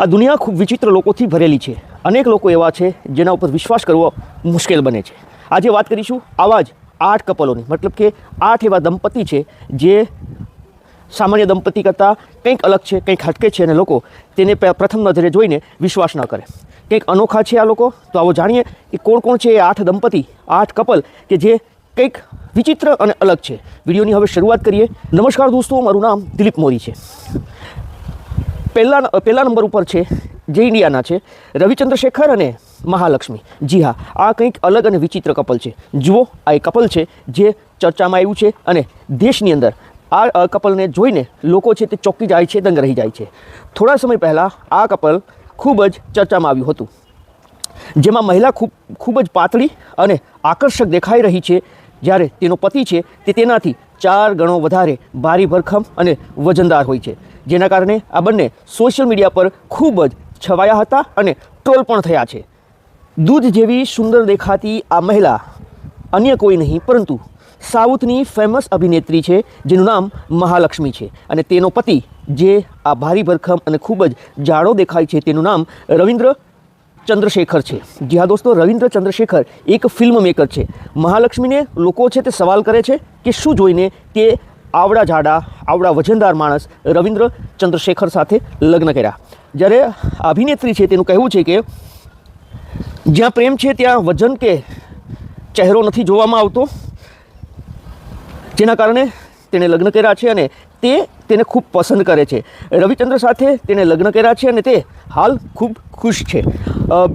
આ દુનિયા ખૂબ વિચિત્ર લોકોથી ભરેલી છે. અનેક લોકો એવા છે જેના ઉપર વિશ્વાસ કરવો મુશ્કેલ બને છે. આજે વાત કરીશું આવા જ આઠ કપલોની. મતલબ કે આઠ એવા દંપતી છે જે સામાન્ય દંપતી કરતાં કંઈક અલગ છે, કંઈક હટકે છે અને લોકો તેને પ્રથમ નજરે જોઈને વિશ્વાસ ન કરે. કંઈક અનોખા છે આ લોકો? તો આવો જાણીએ કે કોણ કોણ છે એ આઠ દંપતી, આઠ કપલ કે જે કંઈક વિચિત્ર અને અલગ છે. વિડીયોની હવે શરૂઆત કરીએ. નમસ્કાર દોસ્તો, મારું નામ દિલીપ મોરી છે. પહેલા પહેલા નંબર ઉપર છે જે ઇન્ડિયાના છે રવિચંદ્ર શેખર અને મહાલક્ષ્મી. જી હા, આ કંઈક અલગ અને વિચિત્ર કપલ છે. જુઓ, આ એક કપલ છે જે ચર્ચામાં આવ્યું છે અને દેશની અંદર આ કપલને જોઈને લોકો છે તે ચોંકી જાય છે, દંગ રહી જાય છે. થોડા સમય પહેલાં આ કપલ ખૂબ જ ચર્ચામાં આવ્યું હતું. જેમાં મહિલા ખૂબ ખૂબ જ પાતળી અને આકર્ષક દેખાઈ રહી છે. જ્યારે તેનો પતિ છે તે તેનાથી ચાર ગણો વધારે ભારી ભરખમ અને વજનદાર હોય છે. જેના કારણે આ બંને સોશિયલ મીડિયા પર ખૂબ જ છવાયા હતા અને ટ્રોલ પણ થયા છે. દૂધ જેવી સુંદર દેખાતી આ મહિલા અન્ય કોઈ નહીં, પરંતુ સાઉથની ફેમસ અભિનેત્રી છે, જેનું નામ મહાલક્ષ્મી છે અને તેનો પતિ, જે આ ભારી ભરખમ અને ખૂબ જ જાડો દેખાય છે, તેનું નામ રવિન્દ્ર ચંદ્રશેખર છે. જી હા દોસ્તો, રવિન્દ્ર ચંદ્રશેખર એક ફિલ્મ મેકર છે. મહાલક્ષ્મીને લોકો છે તે સવાલ કરે છે કે શું જોઈને તે આવડા જાડા આવડા વજનદાર માણસ રવિન્દ્ર ચંદ્રશેખર સાથે લગ્ન કર્યા. જ્યારે અભિનેત્રી છે તેનું કહેવું છે કે, જ્યાં પ્રેમ છે ત્યાં વજન કે ચહેરો નથી જોવામાં આવતો, જેના કારણે તેણે લગ્ન કર્યા છે અને તે તેને ખૂબ પસંદ કરે છે. રવિચંદ્ર સાથે તેણે લગ્ન કર્યા છે અને તે હાલ ખૂબ ખુશ છે.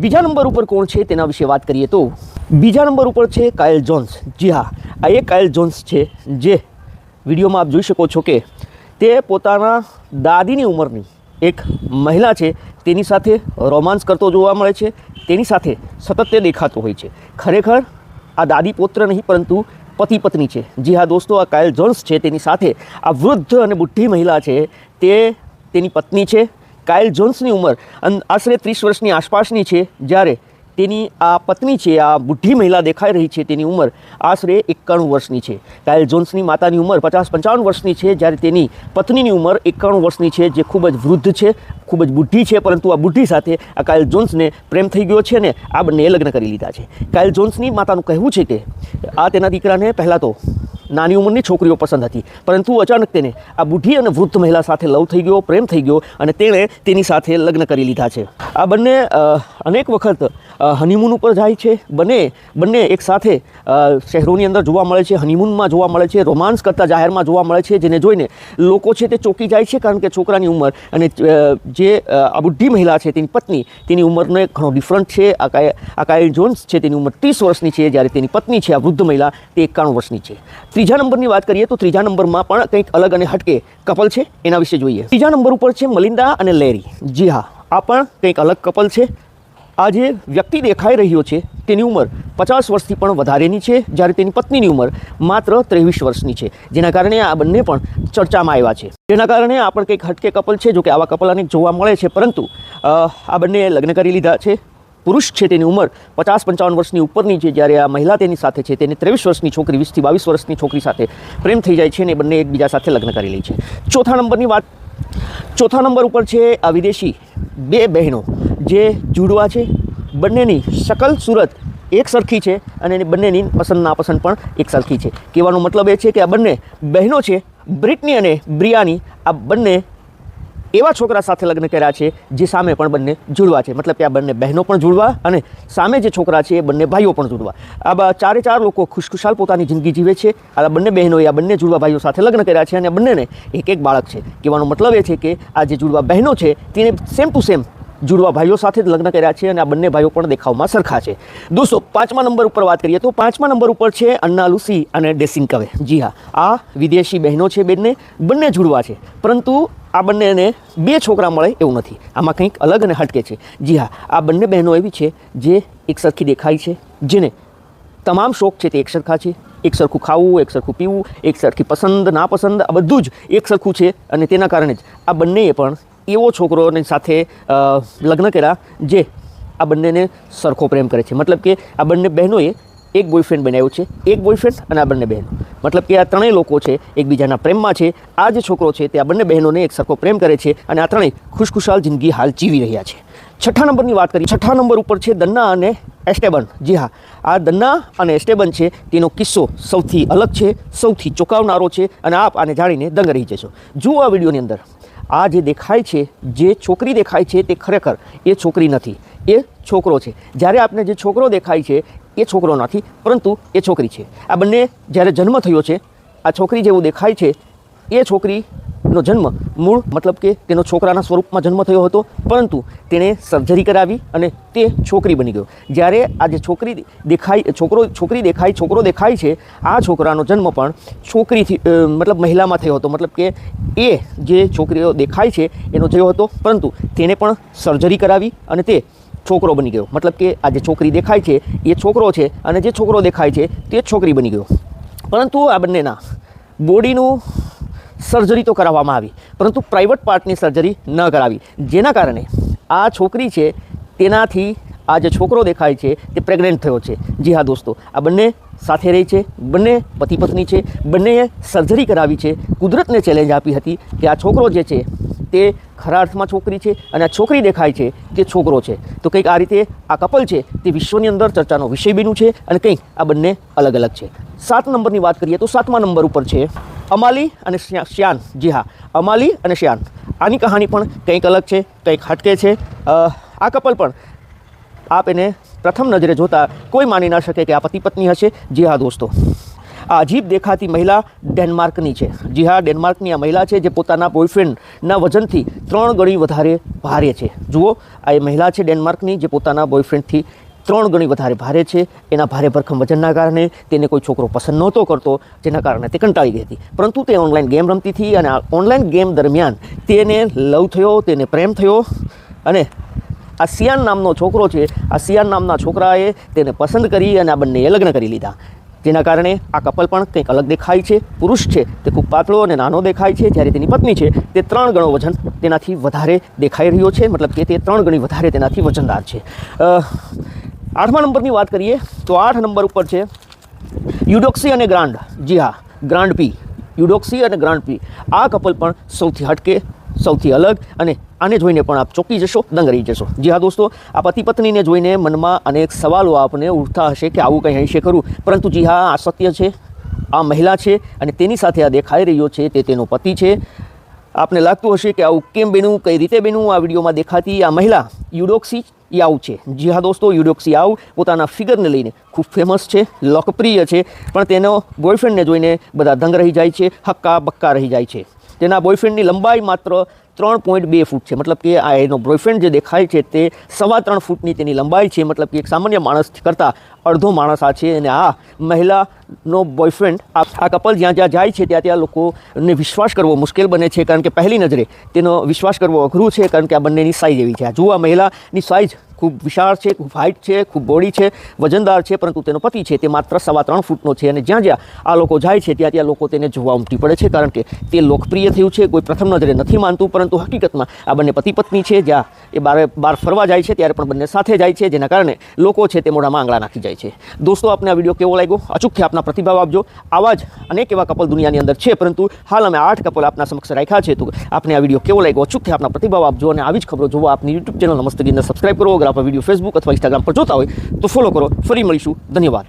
બીજા નંબર ઉપર કોણ છે તેના વિશે વાત કરીએ તો, બીજા નંબર ઉપર છે કાયલ જોન્સ. જી હા, આ એ કાયલ જોન્સ છે જે વિડીયોમાં આપ જોઈ શકો છો કે તે પોતાના દાદીની ઉંમરની એક મહિલા છે. તેની સાથે રોમાન્સ કરતો જોવા મળે છે. તેની સાથે સતત તે દેખાતો હોય છે. ખરેખર આ દાદી પોત્ર નહીં, પરંતુ પતિ પત્ની છે. જી હા દોસ્તો, આ કાયલ જોન્સ છે. તેની સાથે આ વૃદ્ધ અને બુઢી મહિલા છે. તે તેની પત્ની છે. કાયલ જોન્સની ઉંમર આશરે ત્રીસ વર્ષની આસપાસની છે. જ્યારે તેની આ પત્ની છે, આ બુઢી મહિલા દેખાઈ રહી છે તેની ઉંમર આશરે એકાણું વર્ષની છે. કાયલ જોન્સની માતાની ઉંમર પચાસ પંચાવન વર્ષની છે, જ્યારે તેની પત્નીની ઉંમર એકાણું વર્ષની છે, જે ખૂબ જ વૃદ્ધ છે, ખૂબ જ બુઢી છે, પરંતુ આ બુઢી સાથે આ કાયલ જોન્સને પ્રેમ થઈ ગયો છે ને આ બંનેએ લગ્ન કરી લીધા છે. કાયલ જોન્સની માતાનું કહેવું છે કે, આ તેના દીકરાને પહેલાં તો નાની ઉંમરની છોકરીઓ પસંદ હતી. પરંતુ અચાનક તેને આ બુઢી અને વૃદ્ધ મહિલા સાથે લવ થઈ ગયો, પ્રેમ થઈ ગયો અને તેણે તેની સાથે લગ્ન કરી લીધા છે. આ બંને અનેક વખત હનીમૂન ઉપર જાય છે. બંને બંને એકસાથે શહેરોની અંદર જોવા મળે છે હનીમૂનમાં જોવા મળે છે રોમાન્સ કરતા જાહેરમાં જોવા મળે છે, જેને જોઈને લોકો છે તે ચોંકી જાય છે કારણ કે છોકરાની ઉંમર અને જે આ બુઢી મહિલા છે તેની પત્ની, તેની ઉંમરનો ઘણો ડિફરન્ટ છે. આ કાય જોન્સ છે તેની ઉંમર ત્રીસ વર્ષની છે, જ્યારે તેની પત્ની છે, આ વૃદ્ધ મહિલા તે એકાણું વર્ષની છે. ત્રીજા નંબરની વાત કરીએ તો ત્રીજા નંબરમાં પણ કંઈક અલગ અને હટકે કપલ છે, એના વિશે જોઈએ. ત્રીજા નંબર ઉપર છે મલિંદા અને લેરી. જી હા, આ પણ કંઈક અલગ કપલ છે. આ જે વ્યક્તિ દેખાઈ રહ્યો છે, તેની ઉંમર પચાસ વર્ષથી પણ વધારેની છે, જ્યારે તેની પત્નીની ઉંમર માત્ર ત્રેવીસ વર્ષની છે, જેના કારણે આ બંને પણ ચર્ચામાં આવ્યા છે. જેના કારણે આ પણ કંઈક હટકે કપલ છે, જોકે આવા કપલ અનેક જોવા મળે છે, પરંતુ આ બંને લગ્ન કરી લીધા છે. પુરુષ છે તેની ઉંમર પચાસ પંચાવન વર્ષની ઉપરની છે જ્યારે આ મહિલા તેની સાથે છે તેની ત્રેવીસ વર્ષની છોકરી, વીસથી બાવીસ વર્ષની છોકરી સાથે પ્રેમ થઈ જાય છે અને બંને એકબીજા સાથે લગ્ન કરી લે છે. ચોથા નંબરની વાત ચોથા નંબર ઉપર છે આ વિદેશી બે બહેનો જે જુડવા છે. બંનેની શકલ સુરત એક સરખી છે અને એની બંનેની પસંદ નાપસંદ પણ એક સરખી છે. કહેવાનો મતલબ એ છે કે આ બંને બહેનો છે, બ્રિટની અને બ્રિયાની. આ બંને એવા છોકરા સાથે લગ્ન કર્યા છે, જે સામે પણ બંને જુડવા છે. મતલબ કે આ બંને બહેનો પણ જુડવા અને સામે જે છોકરા છે, એ બંને ભાઈઓ પણ જુડવા. આ ચારે ચાર લોકો ખુશખુશાલ પોતાની જિંદગી જીવે છે. આ બંને બહેનોએ આ બંને જુડવા ભાઈઓ સાથે લગ્ન કર્યા છે અને બંનેને એક એક બાળક છે. કહેવાનો મતલબ એ છે કે આ જે જુડવા બહેનો છે, તેને સેમ ટુ સેમ જુડવા ભાઈઓ સાથે જ લગ્ન કર્યા છે અને આ બંને ભાઈઓ પણ દેખાવમાં સરખા છે. દોસ્તો, પાંચમા નંબર ઉપર વાત કરીએ તો પાંચમા નંબર ઉપર છે અન્ના, લુસી અને ડેસિંગ કવે. જી હા, આ વિદેશી બહેનો છે બંને બંને જુડવા છે. પરંતુ આ બંનેને બે છોકરા મળે એવું નથી. આમાં કંઈક અલગ અને હટકે છે. જી હા, આ બંને બહેનો એવી છે જે એક સરખી દેખાય છે, જેને તમામ શોખ છે તે એક સરખા છે. એક સરખું ખાવું એક સરખું પીવું એક સરખી પસંદ, નાપસંદ, આ બધું જ એક સરખું છે અને તેના કારણે જ આ બંનેએ પણ એવો છોકરોની સાથે લગ્ન કર્યા જે આ બંનેને સરખો પ્રેમ કરે છે. મતલબ કે આ બંને બહેનોએ એક બોયફ્રેન્ડ બનાવ્યો છે, એક બોયફ્રેન્ડ અને આ બંને બહેનો. મતલબ કે આ ત્રણેય લોકો છે એકબીજાના પ્રેમમાં છે. આ જે છોકરો છે તે આ બંને બહેનોને એક સરખો પ્રેમ કરે છે અને આ ત્રણેય ખુશખુશાલ જિંદગી હાલ જીવી રહ્યા છે. છઠ્ઠા નંબરની વાત કરીએ, છઠ્ઠા નંબર ઉપર છે દન્ના અને એસ્ટેબન. જી હા, આ દન્ના અને એસ્ટેબન છે તેનો કિસ્સો સૌથી અલગ છે, સૌથી ચોંકાવનારો છે અને આપ આને જાણીને દંગ રહી જશો. જુઓ આ વિડીયોની અંદર. આ જે દેખાય છે, જે છોકરી દેખાય છે તે ખરેખર એ છોકરી નથી. એ છોકરો છે. જ્યારે આપને જે છોકરો દેખાય છે, એ છોકરો નથી, પરંતુ એ છોકરી છે. આ બંને જ્યારે જન્મ થયો છે, આ છોકરી જેવું દેખાય છે, એ છોકરીનો જન્મ મૂળ મતલબ કે તેનો છોકરાના સ્વરૂપમાં જન્મ થયો હતો, પરંતુ તેણે સર્જરી કરાવી અને તે છોકરી બની ગયો. જ્યારે આ જે છોકરી દેખાય, છોકરો, છોકરી દેખાય, છોકરો દેખાય છે, આ છોકરાનો જન્મ પણ છોકરીથી મતલબ મહિલામાં થયો હતો. મતલબ કે એ જે છોકરીઓ દેખાય છે, એનો થયો હતો, પરંતુ તેને પણ સર્જરી કરાવી અને તે છોકરો બની ગયો. મતલબ કે આ જે છોકરી દેખાય છે, એ છોકરો છે અને જે છોકરો દેખાય છે, તે છોકરી બની ગયો. પરંતુ આ બંનેના બોડીનું સર્જરી તો કરાવવામાં આવી, પરંતુ પ્રાઇવેટ પાર્ટની સર્જરી ન કરાવી. જેના કારણે આ છોકરી છે, તેનાથી આ જે છોકરો દેખાય છે, તે પ્રેગ્નન્ટ થયો છે. જી હા દોસ્તો, આ બંને સાથે રહી છે, બંને પતિ પત્ની છે, બંનેએ સર્જરી કરાવી છે. કુદરતને ચેલેન્જ આપી હતી કે આ છોકરો જે છે, તે ખરા અર્થમાં છોકરી છે અને આ છોકરી દેખાય છે તે છોકરો છે. તો કંઈક આ રીતે આ કપલ છે, તે વિશ્વની અંદર ચર્ચાનો વિષય બન્યું છે અને કંઈક આ બંને અલગ અલગ છે. સાત નંબરની વાત કરીએ તો સાતમા નંબર ઉપર છે. અમાલી અને શ્યા- શ્યાન. જી હા, અમાલી અને શ્યાન. આની કહાની પણ કંઈક અલગ છે, કંઈક હટકે છે. આ કપલ પણ આપ એને પ્રથમ નજરે જોતા કોઈ માની ન શકે કે આ પતિ પત્ની હશે. જી હા, દોસ્તો. આ અજીબ દેખાતી મહિલા ડેનમાર્કની છે. જી હા, ડેનમાર્કની આ મહિલા છે જે પોતાના બોયફ્રેન્ડના વજનથી ત્રણ ગણી વધારે ભારે છે. જુઓ, આ એ મહિલા છે ડેનમાર્કની જે પોતાના બોયફ્રેન્ડથી ત્રણ ગણી વધારે ભારે છે. એના ભારે ભરખમ વજનના કારણે તેને કોઈ છોકરો પસંદ નહોતો કરતો, જેના કારણે તે કંટાળી ગઈ હતી. પરંતુ તે ઓનલાઈન ગેમ રમતી હતી અને ઓનલાઈન ગેમ દરમિયાન તેને લવ થયો, તેને પ્રેમ થયો અને આ સિયાન નામનો છોકરો છે, આ સિયાન નામના છોકરાએ તેને પસંદ કરી અને આ બંનેએ લગ્ન કરી લીધા. જેના કારણે આ કપલ પણ કંઈક અલગ દેખાય છે. પુરુષ છે, તે ખૂબ પાતળો અને નાનો દેખાય છે. જ્યારે તેની પત્ની છે, તે ત્રણ ગણો વજન તેનાથી વધારે દેખાઈ રહ્યો છે. મતલબ કે તે ત્રણ ગણી વધારે તેનાથી વજનદાર છે. આઠમા નંબરની વાત કરીએ તો આઠ નંબર ઉપર છે યુડોક્સી અને ગ્રાન્ડ. જી હા, ગ્રાન્ડ પી. યુડોક્સી અને ગ્રાન્ડ પી. આ કપલ પણ સૌથી હટકે, સૌથી અલગ અને આને જોઈને પણ આપ ચોંકી જશો દંગ રહી જશો. જી હા દોસ્તો, આ પતિ પત્નીને જોઈને મનમાં અનેક સવાલો આપને ઉઠતા હશે કે આવું કંઈ હશે ખરું. પરંતુ જી હા, આ સત્ય છે, આ મહિલા છે અને તેની સાથે આ દેખાઈ રહ્યો છે તે તેનો પતિ છે. આપને લાગતું હશે કે આવું કેમ બન્યું, કઈ રીતે બન્યું? આ વિડીયોમાં દેખાતી આ મહિલા યુડોક્સી યાવ છે. જી હા દોસ્તો, યુડોક્સી યાવ પોતાના ફિગરને લઈને ખૂબ ફેમસ છે, લોકપ્રિય છે, પણ તેનો બોયફ્રેન્ડને જોઈને બધા દંગ રહી જાય છે હક્કા બક્કા રહી જાય છે. તેના બોયફ્રેન્ડની લંબાઈ માત્ર ત્રણ પોઈન્ટ બે ફૂટ છે. મતલબ કે આ એનો બોયફ્રેન્ડ જે દેખાય છે તે સવા ત્રણ ફૂટની તેની લંબાઈ છે. મતલબ કે એક સામાન્ય માણસ કરતાં અડધો માણસ આ છે અને આ મહિલાનો બોયફ્રેન્ડ આ કપલ જ્યાં જ્યાં જાય છે ત્યાં ત્યાં લોકોને વિશ્વાસ કરવો મુશ્કેલ બને છે. કારણ કે પહેલી નજરે તેનો વિશ્વાસ કરવો અઘરું છે. કારણ કે આ બંનેની સાઈઝ એવી છે. આ જુઓ આ મહિલાની સાઈઝ ખૂબ વિશાળ છે, ખૂબ હાઇટ છે, ખૂબ બોડી છે, વજનદાર છે, પરંતુ તેનો પતિ છે તે માત્ર સવા ત્રણ ફૂટનો છે અને જ્યાં જ્યાં આ લોકો જાય છે ત્યાં ત્યાં લોકો તેને જોવા ઉમટી પડે છે કારણ કે તે લોકપ્રિય થયું છે, કોઈ પ્રથમ નજરે નથી માનતું, પરંતુ હકીકતમાં આ બંને પતિ પત્ની છે, જ્યાં એ બારે બહાર ફરવા જાય છે ત્યારે પણ બંને સાથે જાય છે, જેના કારણે લોકો છે તે મોઢામાં આંગળા નાખી જાય છે. દોસ્તો, આપને આ વીડિયો કેવો લાગ્યો? અચૂકથી આપના પ્રતિભાવ આપજો. આવા જ અનેક એવા કપલ દુનિયાની અંદર છે, પરંતુ હાલ અમે આઠ કપલ આપના સમક્ષ રાખ્યા છે. તો આપને આ વીડિયો કેવો લાગ્યો? અચૂકથી આપના પ્રતિભાવ આપજો અને આવી જ ખબરો જોવા આપની યુટ્યુબ ચેનલ નમસ્તગીને સબસ્ક્રાઈબ કરો. અગર આપ વીડિયો ફેસબુક અથવા ઇન્સ્ટાગ્રામ પર જોતા હોય તો ફોલો કરો. ફરી મળીશું. ધન્યવાદ.